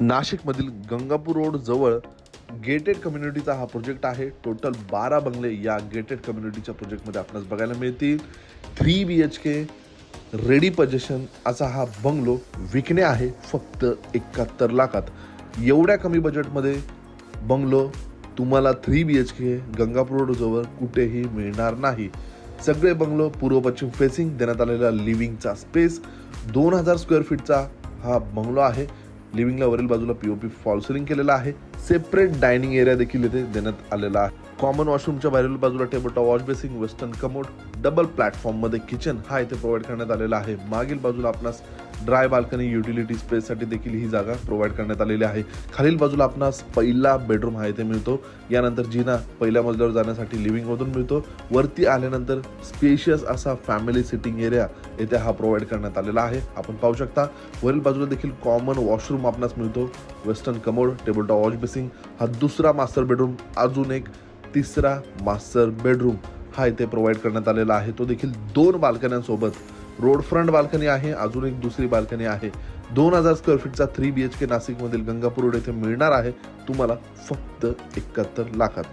नाशिकमधील गंगापूर रोड जवळ गेटेड कम्युनिटीचा हा प्रोजेक्ट आहे. टोटल बारा बंगले या गेटेड कम्युनिटीच्या प्रोजेक्टमध्ये आपणास बघायला मिळतील. Three B H K ready possession असा हा बंगलो विकणे आहे फक्त एकाहत्तर लाखात. एवढ्या कमी बजेटमध्ये बंगलो तुम्हाला three B H K Gangapur रोडजवळ कुठेही मिळणार नाही. सगळे बंगलो पूर्व पश्चिम फेसिंग देण्यात आलेला लिव्हिंगचा स्पेस दोन हजार स्क्वेअर फीटचा हा बंगलो आहे. लिव्हिंगला वरील बाजूला पीओपी फॉल सिलिंग केलेला आहे. सेपरेट डायनिंग एरिया देखील इथे देण्यात आलेला आहे. कॉमन वॉशरूमच्या बाहेरील बाजूला table top wash basin western commode double प्लॅटफॉर्ममध्ये किचन हा इथे प्रोव्हाइड करण्यात आलेला आहे. मागील बाजूला आपणास ड्राय बाल्कनी युटिलिटी स्पेससाठी देखील ही जागा प्रोव्हाइड करण्यात आलेली आहे. खालील बाजूला आपणास पहिला बेडरूम हा इथे मिळतो. यानंतर जिना पहिल्या मजल्यावर जाण्यासाठी लिव्हिंगमधून मिळतो. वरती आल्यानंतर स्पेशियस असा फॅमिली सिटिंग एरिया येथे हा प्रोव्हाइड करण्यात आलेला आहे. आपण पाहू शकता वरील बाजूला देखील कॉमन वॉशरूम आपणास मिळतो. Western commode table top wash basin हा दुसरा मास्टर बेडरूम अजून एक तिसरा मास्टर बेडरूम हा इथे प्रोव्हाइड करण्यात आलेला आहे. तो देखील दोन बाल्कन्यांसोबत रोड फ्रंट बाल्कनी आहे अजून एक दुसरी बाल्कनी आहे. दोन हजार स्क्वेअर फीटचा थ्री बी एच के नाशिकमधील गंगापूर रोड येथे मिळणार आहे. तुम्हाला फक्त एकाहत्तर लाखात.